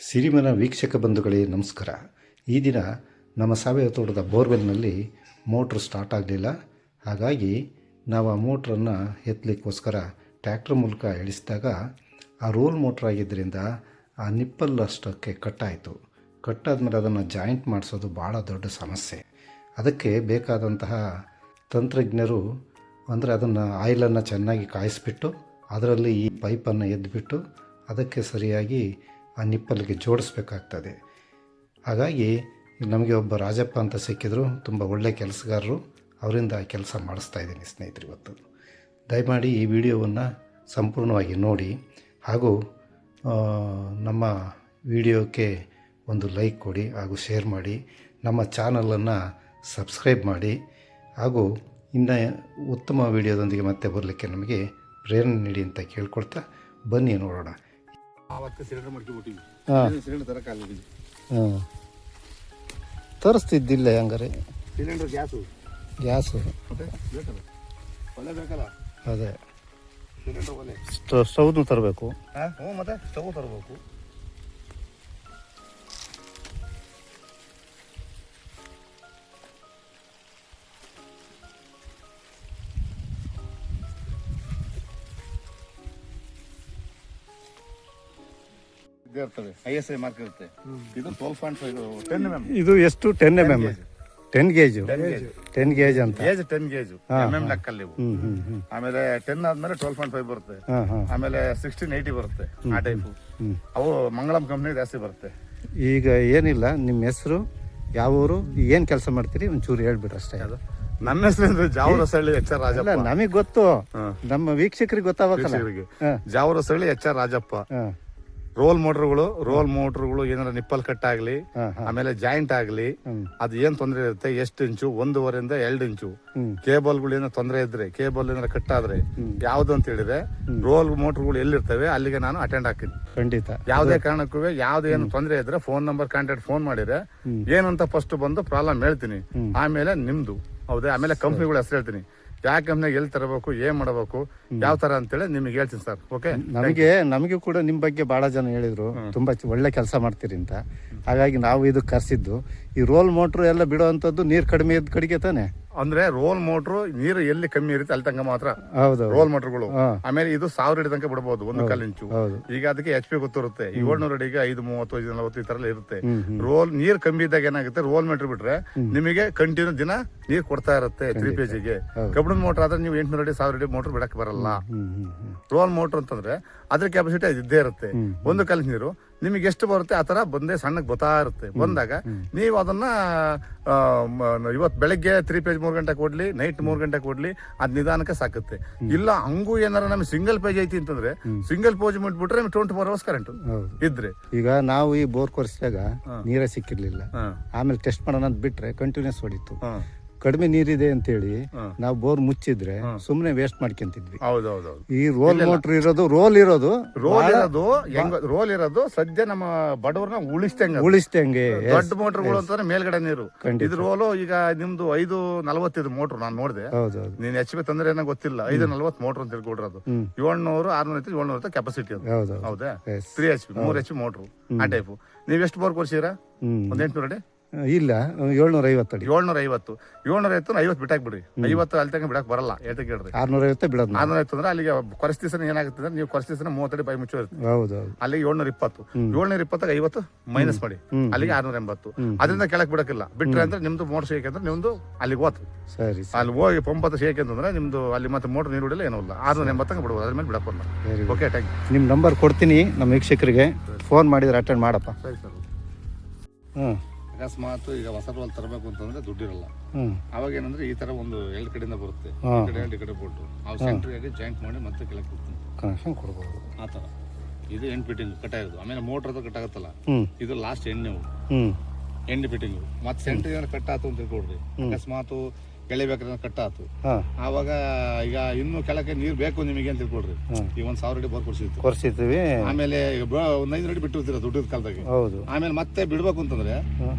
ಸಿರಿಮನ ವೀಕ್ಷಕ ಬಂಧುಗಳೇ, ನಮಸ್ಕಾರ. ಈ ದಿನ ನಮ್ಮ ಸಾವಯವ ತೋಟದ ಬೋರ್ವೆಲ್ನಲ್ಲಿ ಮೋಟ್ರ್ ಸ್ಟಾರ್ಟ್ ಆಗಲಿಲ್ಲ. ಹಾಗಾಗಿ ನಾವು ಆ ಮೋಟ್ರನ್ನು ಎತ್ತಲಿಕ್ಕೋಸ್ಕರ ಟ್ಯಾಕ್ಟ್ರ್ ಮೂಲಕ ಇಳಿಸಿದಾಗ ಆ ರೋಲ್ ಮೋಟ್ರ್ ಆಗಿದ್ದರಿಂದ ಆ ನಿಪ್ಪಲ್ ಅಷ್ಟಕ್ಕೆ ಕಟ್ಟಾಯಿತು. ಕಟ್ಟಾದ್ಮೇಲೆ ಅದನ್ನು ಜಾಯಿಂಟ್ ಮಾಡಿಸೋದು ಭಾಳ ದೊಡ್ಡ ಸಮಸ್ಯೆ. ಅದಕ್ಕೆ ಬೇಕಾದಂತಹ ತಂತ್ರಜ್ಞರು ಅಂದರೆ ಅದನ್ನು ಆಯಿಲನ್ನು ಚೆನ್ನಾಗಿ ಕಾಯಿಸ್ಬಿಟ್ಟು, ಅದರಲ್ಲಿ ಈ ಪೈಪನ್ನು ಎದ್ದುಬಿಟ್ಟು ಅದಕ್ಕೆ ಸರಿಯಾಗಿ ಆ ನಿಪ್ಪಲ್ಲಿಗೆ ಜೋಡಿಸ್ಬೇಕಾಗ್ತದೆ. ಹಾಗಾಗಿ ನಮಗೆ ಒಬ್ಬ ರಾಜಪ್ಪ ಅಂತ ಸಿಕ್ಕಿದ್ರು, ತುಂಬ ಒಳ್ಳೆ ಕೆಲಸಗಾರರು. ಅವರಿಂದ ಕೆಲಸ ಮಾಡಿಸ್ತಾ ಇದ್ದೀನಿ ಸ್ನೇಹಿತರು ಇವತ್ತು. ದಯಮಾಡಿ ಈ ವಿಡಿಯೋವನ್ನು ಸಂಪೂರ್ಣವಾಗಿ ನೋಡಿ, ಹಾಗೂ ನಮ್ಮ ವಿಡಿಯೋಕ್ಕೆ ಒಂದು ಲೈಕ್ ಕೊಡಿ ಹಾಗೂ ಶೇರ್ ಮಾಡಿ, ನಮ್ಮ ಚಾನಲನ್ನು ಸಬ್ಸ್ಕ್ರೈಬ್ ಮಾಡಿ, ಹಾಗೂ ಇನ್ನು ಉತ್ತಮ ವಿಡಿಯೋದೊಂದಿಗೆ ಮತ್ತೆ ಬರಲಿಕ್ಕೆ ನಮಗೆ ಪ್ರೇರಣೆ ನೀಡಿ ಅಂತ ಕೇಳ್ಕೊಳ್ತಾ ಬನ್ನಿ ನೋಡೋಣ. ಅವತ್ತು ಸಿಲಿಂಡರ್ ಮಾಡ್ಕೊಂಡ್ಬಿಟ್ಟಿವಿ ಹಾಂ. ಸಿಲಿಂಡರ್ ತರಕಾಗಲ್ಲ ಹಾಂ. ತರಿಸ್ತಿದ್ದಿಲ್ಲ ಹಂಗಾರೆ? Cylinder gas. ಗ್ಯಾಸು. ಮತ್ತೆ ಬೇಕಲ್ಲ? ಒಲೆ ಬೇಕಲ್ಲ? ಅದೇ. ಸಿಲಿಂಡರ್ ಒಲೆ. ಸ್ಟವ್ ಸ್ಟವ್ನು ತರಬೇಕು. ಹಾಂ ಹ್ಞೂ ಮತ್ತೆ ಸ್ಟವ್ ತರಬೇಕು. ಇರ್ತವೆ ಐ ಎಸ್ ಐ ಮಾರ್ಕ್ ಇರುತ್ತೆ. ಇದು twelve point five ten M ಇದು ಎಷ್ಟು? Ten M M ten gauge ten gauge ಅಂತ. Gauge ten gauge M M ಲೆಕ್ಕಲ್ಲಿ ಇವು. ಆಮೇಲೆ ಟೆನ್ ಆದ್ಮೇಲೆ ಟ್ವೆಲ್ ಪಾಯಿಂಟ್ ಫೈವ್ ಬರುತ್ತೆ. ಹಾಂ ಹಾಂ. ಆಮೇಲೆ ಸಿಕ್ಸ್ಟೀನ್ ಏಯ್ಟಿ ಬರುತ್ತೆ ಆ ಟೈಪು ಅವು ಮಂಗಳಂ ಕಂಪ್ನಿ ಜಾಸ್ತಿ ಬರುತ್ತೆ. ಈಗ ಏನಿಲ್ಲ ನಿಮ್ಮ ಹೆಸರು ಯಾವ ಊರು ಏನು ಕೆಲಸ ಮಾಡ್ತೀರಿ? ಒಂಚೂರು ಹೇಳ್ಬಿಡ್ರಿ ಅಷ್ಟೇ. ಅದು ನನ್ನ ಹೆಸರು ಜಾವರಸಳ್ಳಿ ಎಚ್ ಆರ್ ರಾಜಪ್ಪ. ನಮಗೆ ಗೊತ್ತು. ಹಾ. ನಮ್ಮ ವೀಕ್ಷಕರಿಗೆ ಗೊತ್ತಾಗಬೇಕಲ್ಲ ಜಾವರಸಳ್ಳಿ ಹಾಂ. Javara Salli H R Rajappa. ಹಾಂ. ರೋಲ್ ಮೋಟರ್ಗಳು ರೋಲ್ ಮೋಟರ್ಗಳು ಏನಾರ ನಿಪ್ಪಲ್ ಕಟ್ ಆಗ್ಲಿ ಆಮೇಲೆ ಜಾಯಿಂಟ್ ಆಗ್ಲಿ ಅದ್ ಏನ್ ತೊಂದರೆ ಇರುತ್ತೆ? ಎಷ್ಟು ಇಂಚು? ಒಂದೂವರೆಯಿಂದ ಎರಡು ಇಂಚು. ಕೇಬಲ್ ಕೇಬಲ್ಗಳು ಏನಾರ ತೊಂದರೆ ಇದ್ರೆ ಕೇಬಲ್ ಏನಾರ ಕಟ್ ಆದ್ರೆ ಯಾವ್ದು ಅಂತ ಹೇಳಿದ್ರೆ ರೋಲ್ ಮೋಟ್ರ್ಗಳು ಎಲ್ಲಿರ್ತವೆ ಅಲ್ಲಿಗೆ ನಾನು ಅಟೆಂಡ್ ಹಾಕ್ತೀನಿ ಖಂಡಿತ. ಯಾವುದೇ ಕಾರಣಕ್ಕೂ ಯಾವ್ದು ಏನು ತೊಂದರೆ ಇದ್ರೆ ಫೋನ್ ನಂಬರ್ ಕಾಂಟ್ಯಾಕ್ಟ್ ಫೋನ್ ಮಾಡಿದ್ರೆ ಏನಂತ ಫಸ್ಟ್ ಬಂದು ಪ್ರಾಬ್ಲಮ್ ಹೇಳ್ತೀನಿ. ಆಮೇಲೆ ನಿಮ್ದು. ಹೌದಾ? ಆಮೇಲೆ ಕಂಪ್ನಿಗಳು ಹೆಸರು ಹೇಳ್ತೀನಿ. ಯಾವ ಕಂಪ್ನಿಗೆ ಎಲ್ಲಿ ತರಬೇಕು ಏನ್ ಮಾಡಬೇಕು ಯಾವ ತರ ಅಂತೇಳಿ ನಿಮಗೆ ಹೇಳ್ತೀನಿ ಸರ್. ಓಕೆ ನಮಗೆ ನಮಗೂ ಕೂಡ ನಿಮ್ಮ ಬಗ್ಗೆ ಭಾಳ ಜನ ಹೇಳಿದ್ರು. ತುಂಬ ಒಳ್ಳೆ ಕೆಲಸ ಮಾಡ್ತೀರಿ ಅಂತ. ಹಾಗಾಗಿ ನಾವು ಇದು ಕರೆಸಿದ್ದು. ಈ ರೋಲ್ ಮೋಟ್ರು ಎಲ್ಲ ಬಿಡುವಂತದ್ದು ನೀರು ಕಡಿಮೆ ಇದ್ದ ಕಡೆಗೆ ತಾನೆ? ಅಂದ್ರೆ ರೋಲ್ ಮೋಟ್ರು ನೀರು ಎಲ್ಲಿ ಕಮ್ಮಿ ಇರುತ್ತೆ ಅಲ್ಲಿ ತನಕ ಮಾತ್ರ. ಹೌದು. ರೋಲ್ ಮೋಟ್ರ್ಗಳು. ಆಮೇಲೆ ಇದು ಸಾವಿರ ಅಡಿ ತನಕ ಬಿಡಬಹುದು ಒಂದು ಕಾಲು ಇಂಚು. ಈಗ ಅದಕ್ಕೆ ಎಚ್ ಪಿ ಗೊತ್ತಿರುತ್ತೆ. ಏಳ್ನೂರ ಅಡಿಗೆ ಐದು ಮೂವತ್ತು ಐದು ನಲವತ್ತು ಈ ತರ ಇರುತ್ತೆ. ರೋಲ್ ನೀರ್ ಕಮ್ಮಿ ಇದ್ದಾಗ ಏನಾಗುತ್ತೆ? ರೋಲ್ ಮೀಟರ್ ಬಿಟ್ರೆ ನಿಮಗೆ ಕಂಟಿನ್ಯೂ ದಿನ ನೀರ್ ಕೊಡ್ತಾ ಇರುತ್ತೆ ತ್ರೀ ಗೆ. ಕಬ್ಬಿಣ ಮೋಟರ್ ಆದ್ರೆ ನೀವು ಎಂಟ್ನೂರು ಅಡಿ ಸಾವಿರ ಅಡಿ ಮೋಟರ್ ಬಿಡಕ್ ಬರಲ್ಲ. ರೋಲ್ ಮೋಟರ್ ಅಂತಂದ್ರೆ ಅದ್ರ ಕೆಪಾಸಿಟಿ ಅದು ಇದ್ದೇ ಇರುತ್ತೆ. ಒಂದು ಕಾಲ ನೀರು ನಿಮಗೆ ಎಷ್ಟು ಬರುತ್ತೆ? ಆ ತರ ಬಂದೇ ಸಣ್ಣಗೆ ಗೊತ್ತಾ ಇರುತ್ತೆ. ಬಂದಾಗ ನೀವು ಅದನ್ನ ಇವತ್ತು ಬೆಳಗ್ಗೆ ತ್ರೀ ಪೇಜ್ ಮೂರು ಗಂಟೆ ಕೊಡ್ಲಿ ನೈಟ್ ಮೂರು ಗಂಟೆ ಕೊಡ್ಲಿ ಅದು ನಿಧಾನಕ್ಕೆ ಸಾಕುತ್ತೆ. ಇಲ್ಲ ಹಂಗೂ ಏನಾರ ನಮಗೆ ಸಿಂಗಲ್ ಪೇಜ್ ಐತಿ ಅಂತಂದ್ರೆ ಸಿಂಗಲ್ ಪೇಜ್ ಮಾಡ್ಬಿಟ್ರೆ ನಿಮ್ಗೆ ಟ್ವೆಂಟಿ ಫೋರ್ ಅವರ್ಸ್ ಕರೆಂಟ್ ಇದ್ರೆ. ಈಗ ನಾವು ಈ ಬೋರ್ ಕೊರೆಸಿದಾಗ ನೀರೇ ಸಿಕ್ಕಿರ್ಲಿಲ್ಲ. ಆಮೇಲೆ ಟೆಸ್ಟ್ ಮಾಡೋಣ ಅಂತ ಬಿಟ್ರೆ ಕಂಟಿನ್ಯೂಸ್ ಹೊಡಿತು. ಕಡಿಮೆ ನೀರಿದೆ ಅಂತ ಹೇಳಿ ನಾವು ಬೋರ್ ಮುಚ್ಚಿದ್ರೆ ಸುಮ್ಮನೆ ವೇಸ್ಟ್ ಮಾಡ್ಕೊಂತಿದ್ವಿ. ಹೌದೌದು ಈ ರೋಲ್ ಮೋಟರ್ ಇರೋದು ರೋಲ್ ಇರೋದು ರೋಲ್ ಇರೋದು ಹೆಂಗ ರೋಲ್ ಇರೋದು ಸದ್ಯ ನಮ್ಮ ಬಡವ್ರನ್ನ ಉಳಿಸ್ತಂಗ ಉಳಿಸ್ತಂಗೆ ದೊಡ್ಡ ಮೋಟರ್ಗಳು ಅಂತಂದ್ರೆ ಮೇಲ್ಗಡೆ ನೀರು. ಇದು ರೋಲು ಈಗ ನಿಮ್ದು ಐದು ನಲವತ್ತಿದು ಮೋಟರ್ ನಾನು ನೋಡಿದೆ. ನೀನ್ ಎಚ್ ಬಿ ತಂದ್ರೆ ಏನೋ ಗೊತ್ತಿಲ್ಲ. ಐದು ನಲ್ವತ್ ಮೋಟರ್ ಅಂತ ತಿಳ್ಕೊಡ್ರದು. ಏಳ್ನೂರು ಆರ್ನೂರ ಐತಿ ಏಳ್ನೂರ ಕೆಪಾಸಿಟಿ ಅದು. ಹೌದು. ತ್ರೀ ಎಚ್ ಪಿ ಮೂರ್ ಎಚ್ ಪಿ ಮೋಟರ್ ಆ ಟೈಪ್ ನೀವ್ ಎಷ್ಟು ಬೋರ್ ಕೊಡ್ಸಿರಾ ಒಂದ್ ಎಂಟ್ನೂರ ಅಡಿ? ಇಲ್ಲ ಏಳ್ನೂರ ಐವತ್ತು ಅಡಿ. ಏಳ್ನೂರ ಐವತ್ತು ಏಳ್ನೂರ ಐವತ್ತು ಐವತ್ತು ಬಿಟ್ಟಾಕ್ ಬಿಡ್ರಿ ಐವತ್ತು ಅಲ್ಲಿ ತನಕ ಬಿಡಕ್ ಬರಲ್ಲ ಹೇಳ್ತಾ ಕೇಳ್ರಿ. ಆರ್ನೂರ ಐವತ್ತು ಬಿಡೋದು. ಆರ್ನೂರ ಐವತ್ತು ಅಂದ್ರೆ ಅಲ್ಲಿಗೆ ಕೊರಸ್ತಿಸನ ಏನಾಗುತ್ತೆ ಅಂದ್ರೆ ನೀವು ಕೊರಸ್ತಿಸನ ಮೂವತ್ತಡಿ ಬೈ ಮುಚ್ಚೋ ಇರುತ್ತೆ. ಹೌದು ಅಲ್ಲಿಗೆ ಏಳ್ನೂರ ಇಪ್ಪತ್ತು ಏಳ್ನೂರ ಇಪ್ಪತ್ತಾಗ ಐವತ್ತು ಮೈನಸ್ ಮಾಡಿ. ಅಲ್ಲಿಗೆ ಆರ್ನೂರ ಎಂಬತ್ತು ಅದರಿಂದ ಕೆಳಕ್ ಬಿಡಕ್ಕಿಲ್ಲ. ಬಿಟ್ರೆ ಅಂದ್ರೆ ನಿಮ್ದು ಮೋಟರ್ ಶೇಕ್ ಅಂದ್ರೆ ನಿಮ್ದು ಅಲ್ಲಿಗೆ ಹೋತು. ಸರಿ ಅಲ್ಲಿ ಹೋಗಿ ಒಂಬತ್ತು ಶೇಕ್ ಅಂತಂದ್ರೆ ನಿಮ್ದು ಅಲ್ಲಿ ಮತ್ತೆ ಮೋಟರ್ ನೀರು ಬಿಡಲ್ಲ ಏನೂ ಇಲ್ಲ. ಆರ್ನೂರ ಎಂಬತ್ತಂಗೆ ಬಿಡ್ಬೋದು ಅದ್ರ ಮೇಲೆ ಬಿಡಕ್ ಬರಲ್ಲ. ಓಕೆ ಥ್ಯಾಂಕ್ ಯು ನಿಮ್ಮ ನಂಬರ್ ಕೊಡ್ತೀನಿ ನಮ್ಮ ವೀಕ್ಷಕರಿಗೆ. ಫೋನ್ ಮಾಡಿದ್ರೆ ಅಟೆಂಡ್ ಮಾಡಪ್ಪ. ಸರಿ ಸರ್. ಹ್ಞೂ ಅಕಸ್ಮಾತ್ ಈಗ ಹೊಸ ರೋಲ್ ತರಬೇಕು ಅಂತಂದ್ರೆ ದುಡ್ಡಿರಲ್ಲ. ಅವಾಗ ಏನಂದ್ರೆ ಈ ತರ ಒಂದು ಎರಡು ಕಡೆಯಿಂದ ಬರುತ್ತೆ. ಈ ಕಡೆ ಎರಡು ಕಡೆ ಕೊಟ್ಟು ಅವು ಸೆಂಟ್ರಿಗೆ ಜಾಯಿಂಟ್ ಮಾಡಿ ಮತ್ತೆ ಕೆಳಗೆ ಕೊಡ್ತೀನಿ ಕನೆಕ್ಷನ್ ಕೊಡ್ಬೋದು. ಆ ತರ. ಇದು ಎಂಡ್ ಫಿಟ್ಟಿಂಗ್ ಕಟ್ಟಾಗಿರೋದು ಆಮೇಲೆ ಮೋಟರ್ ಅದು ಕಟ್ಟಾಗುತ್ತಲ್ಲ ಆಗತ್ತಲ್ಲ? ಇದು ಲಾಸ್ಟ್ ಎಣ್ಣೆ ಎಂಡ್ ಫಿಟ್ಟಿಂಗ್ ಮತ್ತೆ ಸೆಂಟ್ರಿಗೆ ಏನಾದ್ರು ಕಟ್ ಆಯ್ತು ಅಂತ ತಿಳ್ಕೊಡ್ರಿ ಅಕಸ್ಮಾತ್ ಎಳಿಬೇಕಾದ್ರೆ ಕಟ್ಟಾತು. ಆತು ಆವಾಗ ಈಗ ಇನ್ನು ಕೆಳಕ್ಕೆ ನೀರು ಬೇಕು ನಿಮಗೆ ಅಂತ ತಿಳ್ಕೊಡ್ರಿ ಈಗ ಒಂದ್ ಸಾವಿರ ಅಡಿ ಬೋರ್ ಕೊಡ್ಸಿತ್ತು. ಕೊರ್ಸಿರ್ತೀವಿ ಆಮೇಲೆ ಈಗ ಬ- ಒಂದ್ ಐದು ಅಡಿ ಬಿಟ್ಟಿರ್ತೀರ ದುಡ್ಡದ ಕಾಲದಾಗ? ಹೌದು. ಆಮೇಲೆ ಮತ್ತೆ ಬಿಡ್ಬೇಕು ಅಂತಂದ್ರೆ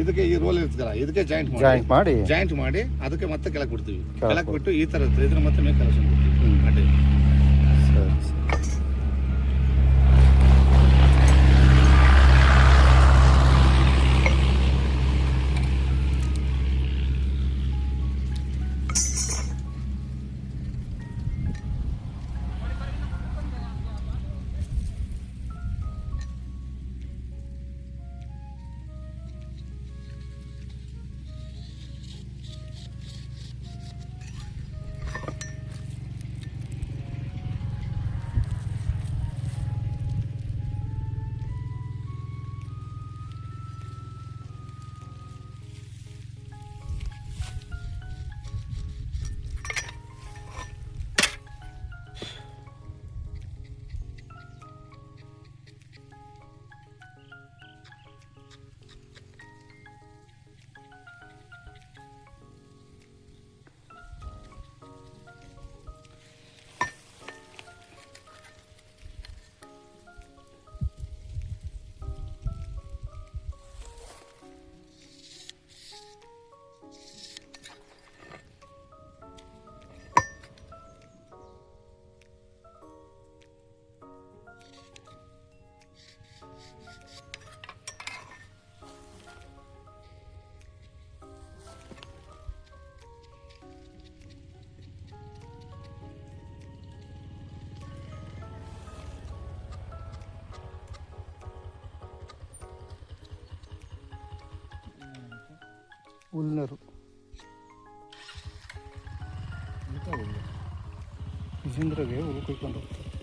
ಇದಕ್ಕೆ ಈ ರೋಲ್ ಇರ್ತಲ್ಲ ಇದಕ್ಕೆ ಜಾಯಿಂಟ್ ಮಾಡಿ. ಜಾಯಿಂಟ್ ಮಾಡಿ. ಜಾಯಿಂಟ್ ಮಾಡಿ ಅದಕ್ಕೆ ಮತ್ತೆ ಕೆಳಕ್ ಬಿಡ್ತೀವಿ ಕೆಳಕ್ ಬಿಟ್ಟು ಈ ತರ ಇದ್ರೆ ಮತ್ತೆ ಮೇಲೆ ಕಲೆಕ್ಷನ್ ಕೊಡ್ತೀವಿ. ಆ type. ಸರಿ ಸರಿ. ಹುಲ್ನರು ವಿಜೇಂದ್ರಗೆ ಹುಲ್ ಕುಯ್ಕೊಂಡು ಹೋಗ್ತಾರೆ.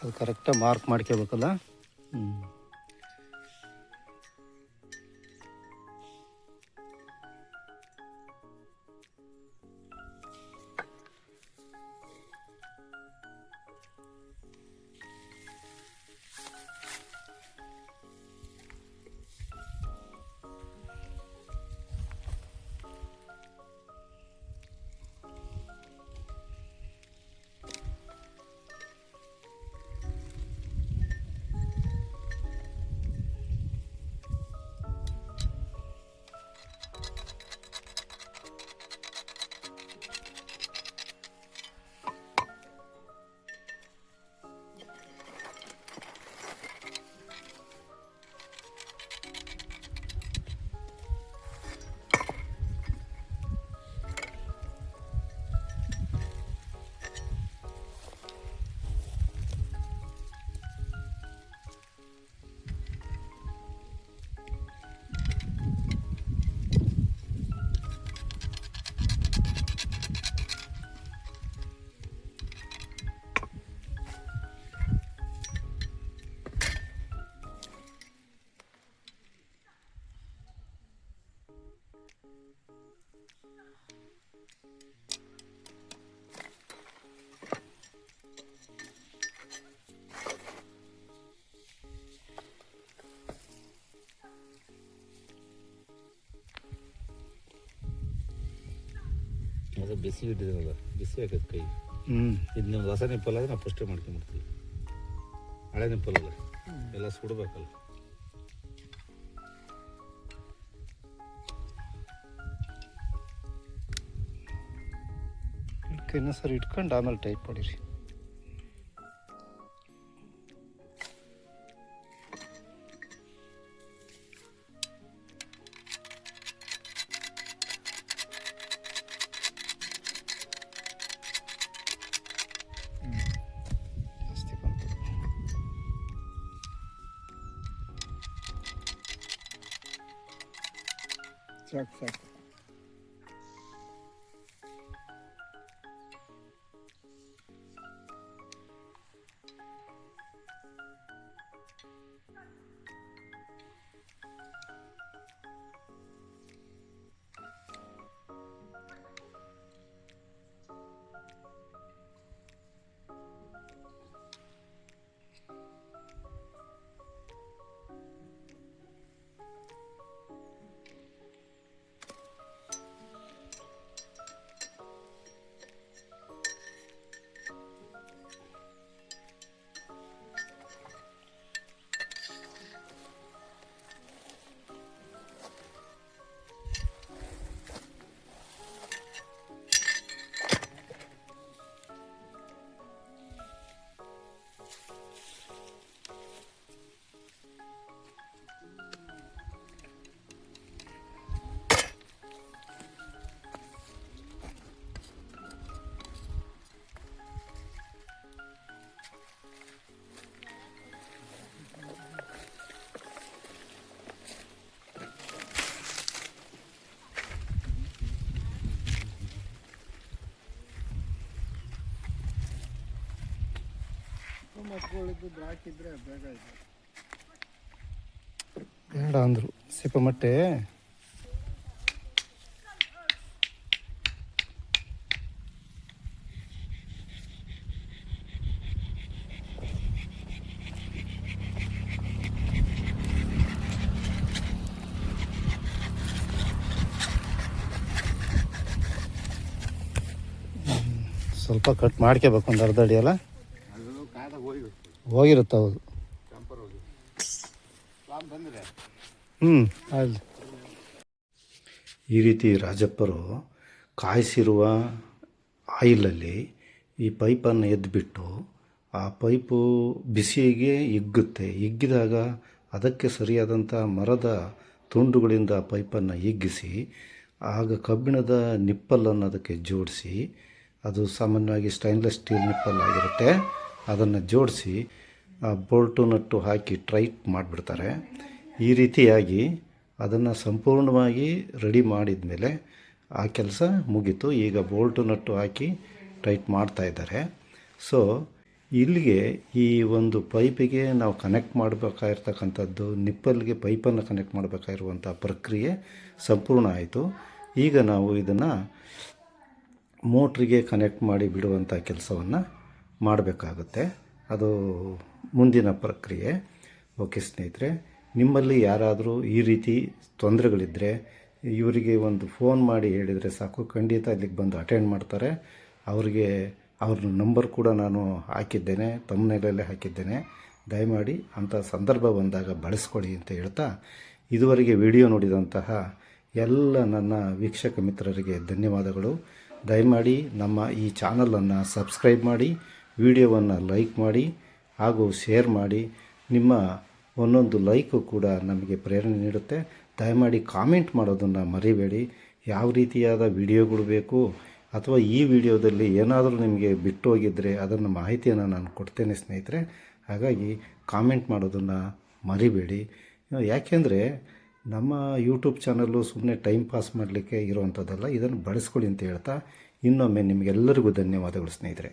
ಅದು ಕರೆಕ್ಟಾಗಿ ಮಾರ್ಕ್ ಮಾಡ್ಕೋಬೇಕಲ್ಲ ಅದು ಬಿಸಿ ಇಟ್ಟಿದ್ದೀನಲ್ಲ ಬಿಸಿ ಆಗತ್ತೆ ಕೈ. ಹ್ಞೂ ಇದು ನಿಮ್ದು ಹೊಸ ನಿಪ್ಪಲ್ಲ ನಾವು ಫಸ್ಟೇ ಮಾಡ್ಕೊಂಬಿಡ್ತೀವಿ ಹಳೆ ನಿಪ್ಪಲ್ಲ ಎಲ್ಲ ಸುಡಬೇಕಲ್ಲ. ಇನ್ನೂ ಸರಿ ಇಟ್ಕೊಂಡು ಆಮೇಲೆ ಟೈಪ್ ಮಾಡಿರಿ. так, так. ಬೇಡ ಅಂದರು ಸಿಪ್ಪ ಮಟ್ಟೆ. ಸ್ವಲ್ಪ ಕಟ್ ಮಾಡ್ಕೋಬೇಕು ಒಂದು ಅರ್ಧ ಅಡಿ ಅಲ್ಲ? ಅದು ಕಾಯ್ದಾಗ ಹೋಗಿರುತ್ತೆ ಹೌದು. ಹ್ಞೂ ಅಲ್ಲಿ ಈ ರೀತಿ ರಾಜಪ್ಪರು ಕಾಯಿಸಿರುವ ಆಯಿಲಲ್ಲಿ ಈ ಪೈಪನ್ನು ಎದ್ದುಬಿಟ್ಟು ಆ ಪೈಪು ಬಿಸಿಗೆ ಹಿಗ್ಗುತ್ತೆ ಹಿಗ್ಗಿದಾಗ ಅದಕ್ಕೆ ಸರಿಯಾದಂಥ ಮರದ ತುಂಡುಗಳಿಂದ ಪೈಪನ್ನು ಹಿಗ್ಗಿಸಿ ಆಗ ಕಬ್ಬಿಣದ ನಿಪ್ಪಲನ್ನು ಅದಕ್ಕೆ ಜೋಡಿಸಿ, ಅದು ಸಾಮಾನ್ಯವಾಗಿ ಸ್ಟೈನ್ಲೆಸ್ ಸ್ಟೀಲ್ ನಿಪ್ಪಲ್ ಆಗಿರುತ್ತೆ ಅದನ್ನು ಜೋಡಿಸಿ ಆ ಬೋಲ್ಟು ನಟ್ಟು ಹಾಕಿ ಟ್ರೈಟ್ ಮಾಡಿಬಿಡ್ತಾರೆ. ಈ ರೀತಿಯಾಗಿ ಅದನ್ನು ಸಂಪೂರ್ಣವಾಗಿ ರೆಡಿ ಮಾಡಿದ ಮೇಲೆ ಆ ಕೆಲಸ ಮುಗೀತು. ಈಗ ಬೋಲ್ಟು ನಟ್ಟು ಹಾಕಿ ಟೈಟ್ ಮಾಡ್ತಾ ಇದ್ದಾರೆ. ಸೊ, ಇಲ್ಲಿಗೆ ಈ ಒಂದು ಪೈಪಿಗೆ ನಾವು ಕನೆಕ್ಟ್ ಮಾಡಬೇಕಾಗಿರ್ತಕ್ಕಂಥದ್ದು ನಿಪ್ಪಲ್ಗೆ ಪೈಪನ್ನು ಕನೆಕ್ಟ್ ಮಾಡಬೇಕಾಗಿರುವಂಥ ಪ್ರಕ್ರಿಯೆ ಸಂಪೂರ್ಣ ಆಯಿತು. ಈಗ ನಾವು ಇದನ್ನು ಮೋಟ್ರಿಗೆ ಕನೆಕ್ಟ್ ಮಾಡಿ ಬಿಡುವಂಥ ಕೆಲಸವನ್ನು ಮಾಡಬೇಕಾಗುತ್ತೆ. ಅದು ಮುಂದಿನ ಪ್ರಕ್ರಿಯೆ. ಓಕೆ ಸ್ನೇಹಿತರೆ, ನಿಮ್ಮಲ್ಲಿ ಯಾರಾದರೂ ಈ ರೀತಿ ತೊಂದರೆಗಳಿದ್ದರೆ ಇವರಿಗೆ ಒಂದು ಫೋನ್ ಮಾಡಿ ಹೇಳಿದರೆ ಸಾಕು. ಖಂಡಿತ ಇಲ್ಲಿಗೆ ಬಂದು ಅಟೆಂಡ್ ಮಾಡ್ತಾರೆ. ಅವರಿಗೆ ಅವ್ರ ನಂಬರ್ ಕೂಡ ನಾನು ಹಾಕಿದ್ದೇನೆ ತಮ್ಮನೇಲಲ್ಲೇ ಹಾಕಿದ್ದೇನೆ. ದಯಮಾಡಿ ಅಂಥ ಸಂದರ್ಭ ಬಂದಾಗ ಬಳಸ್ಕೊಳ್ಳಿ ಅಂತ ಹೇಳ್ತಾ ಇದುವರೆಗೆ ವಿಡಿಯೋ ನೋಡಿದಂತಹ ಎಲ್ಲ ನನ್ನ ವೀಕ್ಷಕ ಮಿತ್ರರಿಗೆ ಧನ್ಯವಾದಗಳು. ದಯಮಾಡಿ ನಮ್ಮ ಈ ಚಾನಲನ್ನು ಸಬ್ಸ್ಕ್ರೈಬ್ ಮಾಡಿ ವಿಡಿಯೋವನ್ನು ಲೈಕ್ ಮಾಡಿ ಹಾಗೂ ಶೇರ್ ಮಾಡಿ ನಿಮ್ಮ ಒಂದೊಂದು ಲೈಕು ಕೂಡ ನಮಗೆ ಪ್ರೇರಣೆ ನೀಡುತ್ತೆ. ದಯಮಾಡಿ ಕಾಮೆಂಟ್ ಮಾಡೋದನ್ನು ಮರಿಬೇಡಿ. ಯಾವ ರೀತಿಯಾದ ವಿಡಿಯೋಗಳು ಬೇಕು ಅಥವಾ ಈ ವಿಡಿಯೋದಲ್ಲಿ ಏನಾದರೂ ನಿಮಗೆ ಬಿಟ್ಟು ಹೋಗಿದ್ದರೆ ಅದನ್ನು ಮಾಹಿತಿಯನ್ನು ನಾನು ಕೊಡ್ತೇನೆ ಸ್ನೇಹಿತರೆ. ಹಾಗಾಗಿ ಕಾಮೆಂಟ್ ಮಾಡೋದನ್ನು ಮರಿಬೇಡಿ. ಯಾಕೆಂದರೆ ನಮ್ಮ ಯೂಟ್ಯೂಬ್ ಚಾನಲ್ಲು ಸುಮ್ಮನೆ ಟೈಮ್ ಪಾಸ್ ಮಾಡಲಿಕ್ಕೆ ಇರುವಂಥದ್ದಲ್ಲ ಇದನ್ನು ಬಳಸ್ಕೊಳ್ಳಿ ಅಂತ ಹೇಳ್ತಾ ಇನ್ನೊಮ್ಮೆ ನಿಮಗೆಲ್ಲರಿಗೂ ಧನ್ಯವಾದಗಳು ಸ್ನೇಹಿತರೆ.